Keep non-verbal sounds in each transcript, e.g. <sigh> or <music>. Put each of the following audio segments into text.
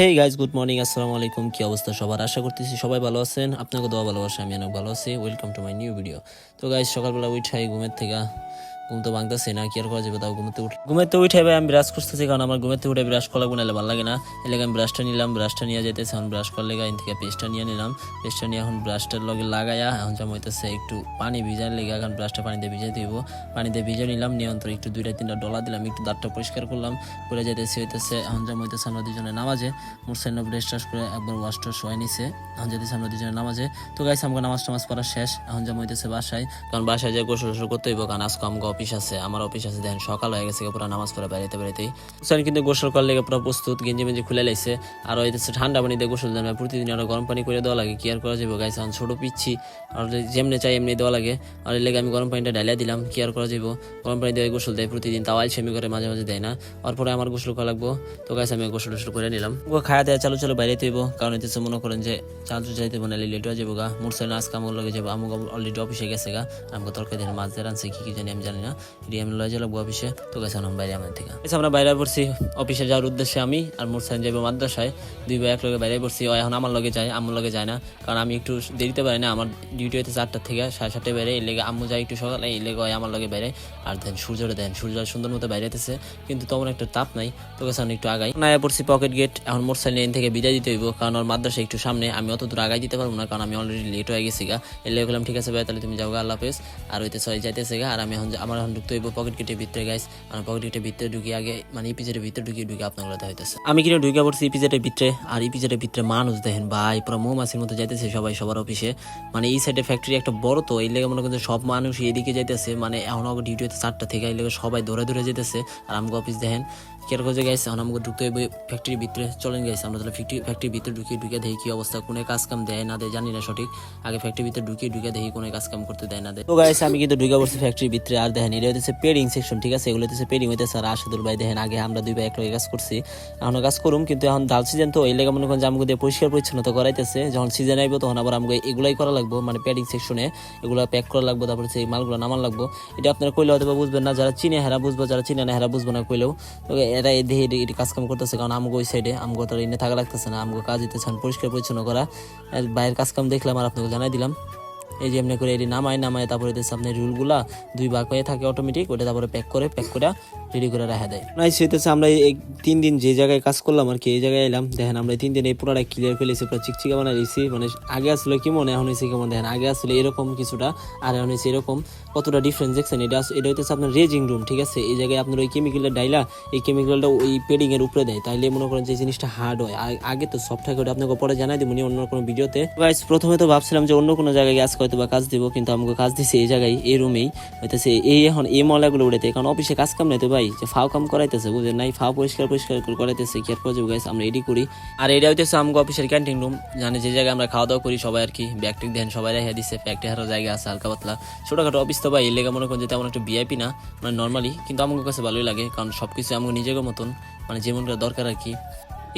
Hey guys good morning আসসালামু আলাইকুম, কী অবস্থা সবার? আশা করতেছি সবাই ভালো আছেন। আপনাকে দোয়া ভালোবাসা, আমি অনেক ভালো আছি। Welcome to my new video তো গাইজ সকালবেলা উঠাই ঘুমের থেকে ঘুম তো ভাঙতেছে না, কি আর করা যাবে? তাও ঘুমতে উঠে ঘুমেতে উঠে ভাই, আমি ব্রাশ করতেছি কারণ আমার ঘুমেতে উঠে ব্রাশ করা গুনালে ভালো লাগে না। এলে আমি ব্রাশটা নিলাম ব্রাশটা নিয়ে যেতেছে এখন ব্রাশ করলে গাইন থেকে পেস্টটা নিয়ে নিলাম। পেস্টটা নিয়ে এখন ব্রাশটার লগে লাগাইয়া, এখন যা হইতেছে, একটু পানি ভিজার লেগে এখন ব্রাশটা পানিতে ভিজে দিব। পানিতে ভিজে নিলাম নিয়ন্ত্রণ একটু দুইটা তিনটা ডলা দিলাম, একটু দাঁতটা পরিষ্কার করলাম, করে যেতেছে হইতেছে, এখন যা হইতেছে, আমরা দুজনে নামাজে মুরসাইন ব্রেশ টাশ করে একবার ওয়াশ টাশ হয়ে নিছে। এখন যেতেছে আমরা দুজনে নামাজে। তো গাইছে আমাকে নামাজ টামাজ করা শেষ, এখন যা হইতেছে বাসায়, কারণ বাসায় যে গোসল টোসল করতে হইব, কারণ আজকে আমাকে অফিস আছে আমার অফিস আছে। দেখেন সকাল হয়ে গেছে পুরো নামাজ পড়ে বেড়াইতে বেড়াইতেই মুরসাইন কিন্তু গোসল করলে পুরো প্রস্তুত গেঞ্জি মেঞ্জি খুলে লাইছে। আর হইতেছে ঠান্ডা পানি দিয়ে গোসল দেন প্রতিদিন আরও গরম পানি করে দেওয়া লাগে কি আর করা যাবে গাইছে এখন ছোট পিচ্ছি আর যেমনি চাই এমনি দেওয়া লাগে। আর এর লেগে আমি গরম পানিটা ডালিয়া দিলাম কি আর করা যাব গরম পানি দিয়ে গোসল দেয় প্রতিদিন তাও আলসেমি করে মাঝে মাঝে দেয় না। আর পরে আমার গোসল করা লাগবো। তো গাইছে আমি গোসল টোসল করে নিলাম। ও খায়া দেয়া চালু চালু বাইরে তৈব কারণ এতে মনে করেন যে চালু চাইতে মানে লেট হয়ে যাব গা। মুরসাইন আজকে আমার লগে যাব আমুক অলরেডি অফিসে গেছে গা। আমাকে তরকারি মাছ দিয়ে রানছে কি কি জানি আমি জানি না। এটি আমি লয়ে যাব অফিসে তো গেছে আমরা বাইরে আমার থেকে। গেছে, আমরা বাইরে পড়ছি। অফিসে যাওয়ার উদ্দেশ্যে আমি আর মুরসাইন যাব মাদ্রাসায়। দুই ভাই এক লগে বাইরে পড়ছি, ও এখন আমার লগে যায় আমার লগে যায় না। কারণ আমি একটু দেরিতে পারি না, আমার ডিউটি হইতে চারটার থেকে সাড়ে সাতটায় বাইরে। এই লেগে আম্মু যায় একটু সকালে এই লেগে হয় আমার লগে বাইরে। আর দেন সূর্যটা দেন, সূর্য সুন্দর মতো বাইরেতেছে কিন্তু তেমন একটা তাপ নাই, তো গেছে আমি একটু আগাই। না পড়ছি পকেট গেট এখন মোটরসাইকেল লাইন থেকে বিদায় দিতে হইব। কারণ ওর মাদ্রাসা একটু সামনে, আমি অত দূর আগাই দিতে পারব না, কারণ আমি অলরেডি লেট হয়ে গেছি গা। এর লেগে বললাম, ঠিক আছে ভাই, তাহলে তুমি যাও গা, আল্লাহ হাফেজ। আর হইতে সবাই যাইতেছে গা। আর আমি এখন আমার এখন ঢুকতে হইব পকেট গেটের ভিতরে গাইস আমার পকেট গেটের ভিতরে ঢুকি আগে মানে ইপিজেটের ভিতরে ঢুকিয়ে ঢুকে আপনাগুলো হইতেছে। আমি কিনে ঢুকে পড়ছি ইপিজেটের ভিতরে, আর ইপিজেটের ভিতরে মানুষ দেখেন ভাই, পুরো মৌমাছির মতো যাইতেছে সবাই সবার অফিসে মানে এই সাইডে ফ্যাক্টরি একটা বড় তো, এই লেগে মনে করছে সব মানুষ এদিকে যাইতেছে। মানে এখন ডিউটি হইতে চারটা থেকে, এই লেগে সবাই দৌড়ে ধরে যেতেছে আর আমাকে অফিস দেখেন কেয়ার করে গেছে এখন আমাকে ঢুকতে হবে ফ্যাক্টরির ভিতরে। চলেন গেছে আমরা তাহলে ফ্যাক্টরি ফ্যাক্টরির ভিতরে ঢুকিয়ে ঢুকে দেখি কি অবস্থা, কোনো কাজ কাম দেয় না দেয়, জানি না সঠিক। আগে ফ্যাক্টরির ভিতরে ঢুকিয়ে ঢুকে দেখি কোনো কাজ কাম করতে দেয় না দেয়। তো গাইছে আমি কিন্তু ঢুকে পড়ছি ফ্যাক্টরির ভিতরে, আর দেখেন, এটা হচ্ছে পেডিং সেকশন ঠিক আছে? এগুলো হচ্ছে পেডিং হইতেছে, আর আসাদুল ভাই দেখেন, আগে আমরা দুই ভাই একলগে কাজ করছি। এখনও কাজ করুম, কিন্তু এখন ডাল সিজন তো, এই লেগে মনে করেন যে আমাকে দিয়ে পরিষ্কার পরিচ্ছন্নতা করাইতেছে। যখন সিজন আইবো, তখন আবার আমাকে এগুলাই করা লাগবো মানে প্যাডিং সেকশনে এগুলো প্যাক করা লাগবো, তারপরে সেই মালগুলো নামান লাগবো। এটা আপনারা কইলে হয়তো বুঝবেন না, যারা চিনে হেরা বুঝব, যারা চিনে না হেরা বুঝব না কইলেও। তো এরা এই দেহে এটি কাজকাম করতেছে, কারণ আমগো ওই সাইডে আমগো তারা এনে থাকা লাগতেছে না, আমগো কাজ দিতেছেন পরিষ্কার পরিচ্ছন্ন করা। বাইরের কাজকাম দেখলাম আর আপনাকে জানাই দিলাম। এই যে এমনি করে এটি নামায় নামায় তারপরে দিচ্ছে আপনার রুলগুলা দুই ভাগ হয়ে থাকে অটোমেটিক ওটা তারপরে প্যাক করে প্যাক করে রেডি করে রাখা দেয়। নাই সেটাছে আমরা এই তিন দিন যে জায়গায় কাজ করলাম আর কি, এই জায়গায় এলাম। দেখেন আমরা তিন দিন এই পুরোটা ক্লিয়ার ফেলেছি, পুরো চিকচিকা বানাই দিয়েছি। মানে আগে আসলে কি মনে এখন হয়েছে কেমন? দেখেন, আগে আসলে এরকম কিছুটা, আর এখন হয়েছে এরকম। কতটা ডিফারেন্স দেখছেন? এটা এটা হইতেছে আপনার রেজিং রুম ঠিক আছে? এই জায়গায় আপনার ওই কেমিক্যালের ডাইলা, এই কেমিক্যালটা ওই পেডিং এর উপরে দেয়। তাইলে মনে করেন যে জিনিসটা হার্ড হয়। আগে তো সফট থাকে, ওটা আপনাকে পরে জানাই দিব অন্য কোনো ভিডিওতে প্রথমে তো ভাবছিলাম যে অন্য কোনো জায়গায় আজকে হয়তো বা কাজ দিব, কিন্তু আমাকে কাজ দিছে এই জায়গায়, এই রুমেই হইতেছে এই এখন এই ময়লাগুলো উড়াইতে, কারণ অফিসে কাজ কাম নাই তো ভাই, যে ফাও কাম করাইতেছে বুঝলেন নাই? ফাও পরিষ্কার পরিষ্কার করে করাইতেছে, কি আর করব গাইস আমরা এডি করি। আর এটা হইতেছে আমাকে অফিসের ক্যান্টিন রুম জানে যে জায়গায় আমরা খাওয়া দাওয়া করি সবাই আর কি ব্যাগ ট্যাগ দেন সবাই রেখে দিচ্ছে প্যাকটে হারো জায়গা আছে, হালকা পাতলা। ছোটখাটো অফিস তো ভাই এই লেগে মনে করেন যে তেমন একটা ভিআইপি না মানে নর্মালি কিন্তু আমার কাছে ভালোই লাগে, কারণ সবকিছু আমাকে নিজের মতন মানে যেমন দরকার আর কি।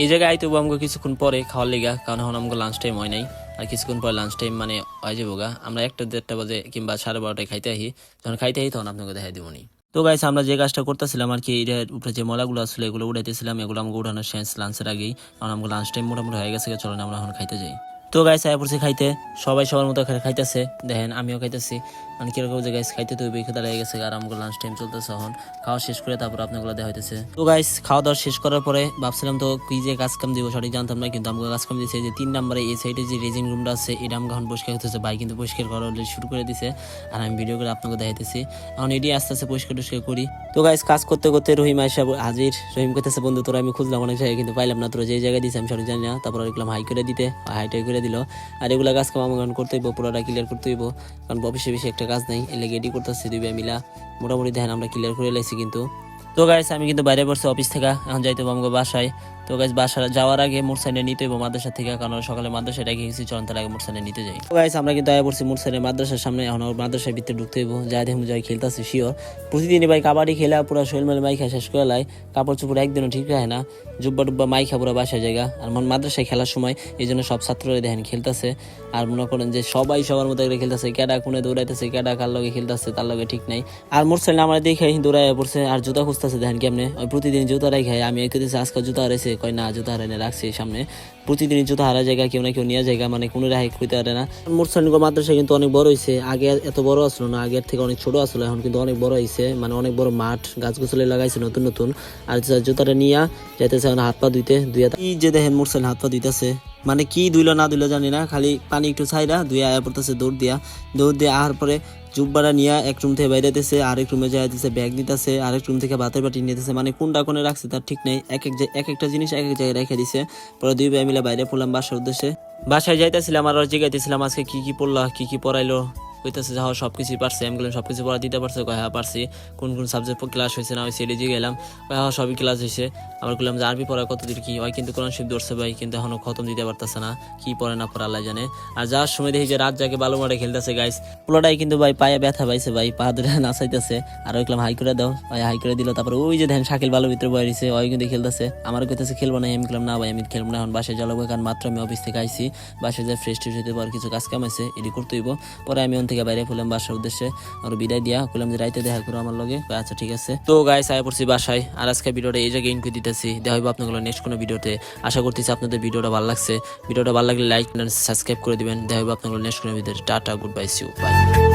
এই জায়গায় আইতে আমাকে কিছুক্ষণ পরে খাওয়ার লেগা, কারণ এখন আমাকে লাঞ্চ টাইম হয় নাই। আর কিছুক্ষণ পর লাঞ্চ টাইম মানে হয়ে যাব গা আমরা একটা দেড়টা বাজে কিংবা সাড়ে বারোটায় খাইতে আসি। যখন খাইতে আহি তখন আপনাকে দেখাই দেবো নি তো গাইস আমরা যে কাজটা করতেছিলাম আর কি, এটার উপরে যে মলাগুলো আসলে এগুলো উঠাইতেছিলাম এগুলো আমাকে উঠানোর শেষ লাঞ্চের আগেই। কারণ আমাকে লাঞ্চ টাইম মোটামুটি হয়ে গেছে চলো আমরা এখন খাইতে যাই। তো গাইস আয়া পড়ছে খাইতে। সবাই সবার মতো খাইতেছে। দেখেন, আমিও খাইতেছি। মানে কীরকম যে গাইস খাইতে তো খেতে লেগে গেছে। আর আমাকে লাঞ্চ টাইম চলতেছে এখন। খাওয়া শেষ করে তারপর আপনাগুলো দেওয়া হইতেছে তো গাইস খাওয়া দাওয়া শেষ করার পরে ভাবছিলাম তো কি যে কাজ কাম দিব সঠিক জানতাম না, কিন্তু আমাকে কাজ কাম দিয়েছে যে তিন নম্বরে এই সাইডে যে রেজিং রুমটা আছে, এটা আমাকে এখন পরিষ্কার করতেছে। ভাই কিন্তু পরিষ্কার করা already শুরু করে দিছে। আর আমি ভিডিও করে আপনাকে দেখাইতেছি। এখন এটি আস্তে আস্তে পরিষ্কার টরিষ্কার করি। তো গাইস কাজ করতে করতে রহিম আয়সা হাজির। রহিম করতেছে বন্ধু, তোরা আমি খুঁজলাম, অনেক জায়গায় কিন্তু পাইলাম না। তোরা যে জায়গায় দিছে আমি সঠিক জানি না। তারপর দেখলাম হাই করে দিতে। হাই টাই করে দিল। আর এগুলা গাছ কাম আমাকে করতে হইব, পুরোটা ক্লিয়ার করতে হইব। কারণ অফিসে বেশি একটা কাজ নাই এলে গেডি করতেছে দুই মিলা। মোটামুটি দেখেন আমরা ক্লিয়ার করে লাইছি কিন্তু। তো গাইস আমি কিন্তু বাইরে পড়ছি অফিস থেকে, এখন যাইতে আমাকে বাসায়। তো গাইস বাসা যাওয়ার আগে মোটরসাইকেল নিতে হইব মাদ্রাসা থেকে, কারণ সকালে মাদ্রাসায় রেখে গেছি চলন তার আগে মোটরসাইকেল নিতে যাই। তো গাইস আমরা কিন্তু আয়া পড়ছি মোটরসাইকেল মাদ্রাসার সামনে, এখন মাদ্রাসার ভিতরে ঢুকতে হইব, যাই দেখুন যাই খেলতেছি শিওর প্রতিদিনই ভাই কাবাডি খেলা, পুরো শৈল মেলে মাই খায় শেষ করে লাই, কাপড় চোপড় একদিনও ঠিক রাখে না। জুব্বা টুব্বা মাই খা পুরো বাসায় জায়গা। আর মন মাদ্রাসায় খেলার সময়, এই জন্য সব ছাত্ররা দেখেন খেলতেছে। আর মনে করেন যে সবাই সবার মতো করে খেলতেছে ক্যাডা কোনে দৌড়াইতেছে ক্যাডা কার লগে খেলতেছে, তার লগে ঠিক নাই। আর মোটরসাইকেল আমার দেখে দৌড়াই পড়ছে, আর জুতা খুঁজতেছে দেখেন কেমনে? ওই প্রতিদিন জুতা রাখাই আমি একটু দিচ্ছে আজকে জুতা রয়েছে কয় না, জুতা হারাই না রাখছি সামনে। প্রতিদিনই জুতা হারা জায়গা কেউ না কেউ নিয়ে জায়গা মানে কোনো রেহাই হইতে পারে না। মোরসানিক মাদ্রাসা কিন্তু অনেক বড় হয়েছে আগে এত বড় আসলো না, আগের থেকে অনেক ছোট আসলো, এখন কিন্তু অনেক বড় হয়েছে মানে অনেক বড় মাঠ গাছ গোছলে লাগাইছে নতুন নতুন। আর জুতাটা নিয়ে যাইতেছে এখন হাত পা ধুইতে দুই কি যে দেখেন মোরসান হাত পা ধুইতেছে মানে কি ধুইলো না ধুইলো জানি না, খালি পানি একটু ছাইরা ধুয়ে আয়া পড়তেছে দৌড় দিয়া। দৌড় দিয়ে আহার পরে জুব্বারা নিয়ে এক রুম থেকে বাইরেতেছে আরেক রুমে যাইতেছে ব্যাগ নিতেছে, আরেক রুম থেকে ভাতের বাটি নিতেছে মানে কোনটা কোনে রাখছে তার ঠিক নেই। এক এক এক একটা জিনিস এক এক জায়গায় রেখে দিছে। পরে দুই ভাই মিলে বাইরে পড়লাম বাসার উদ্দেশ্যে। বাসায় যাইতেছিলাম আর জিগাইতেছিলাম আজকে কি কি পড়লা, কি কি পড়াইলো? কইতেছে যাও সব কিছুই পারছে, আমি গেলাম সব কিছু পড়া দিতে পারছে। কয় হ্যাঁ পারছি। কোন কোন সাবজেক্ট ক্লাস হয়েছে না হয়েছে এডিজি গেলাম। কয় হ্যাঁ সবই ক্লাস হয়েছে আবার বললাম যে, আরবি পড়া কত দূর কি হয়? কিন্তু কোরআন শিব ধরছে ভাই, কিন্তু এখনও খতম দিতে পারতেছে না। কি পড়ে না পড়া, আল্লাহ জানে। আর যাওয়ার সময় দেখি যে, রাত জাগে ভালো মাঠে খেলতেছে গাইস পোলাটাই কিন্তু ভাই পায়ে ব্যথা পাইছে ভাই, পা ধরে <laughs> নাচাইতেছে। আর ওইকলাম হাই করে দাও। ভাই, হাই করে দিল। তারপর ওই যে ধ্যান শাকিল ভালো ভিতরে বয়ে রয়েছে ওই কিন্তু খেলতেছে। আমার কইতেছে, খেলব না। আমি বললাম না ভাই, আমি খেলব না। এখন বাসায় লাগবে, কারণ মাত্র আমি অফিস থেকে আইছি। বাসায় যাই ফ্রেশ ট্রেশ হতে পার, কিছু কাজ কাম আছে এটি করতে হইব পরে আমি থেকে বাইরে ফুলাম বাসার উদ্দেশ্যে। আর বিদায় দিয়া বললাম যে রাইতে দেখা করো আমার লগে। আচ্ছা ঠিক আছে। তো গাইস আয় পড়ছি বাসায়। আর আজকে ভিডিওটা এই জায়গায় ইনকুই দিতেছি। দেখা হইব আপনাগুলো নেক্সট কোনো ভিডিওতে। আশা করতেছি আপনাদের ভিডিওটা ভালো লাগছে। ভিডিওটা ভালো লাগলে লাইক সাবস্ক্রাইব করে দিবেন। দেখা হইব আপনাগুলো নেক্সট কোনো ভিডিওতে। Tata goodbye see you bye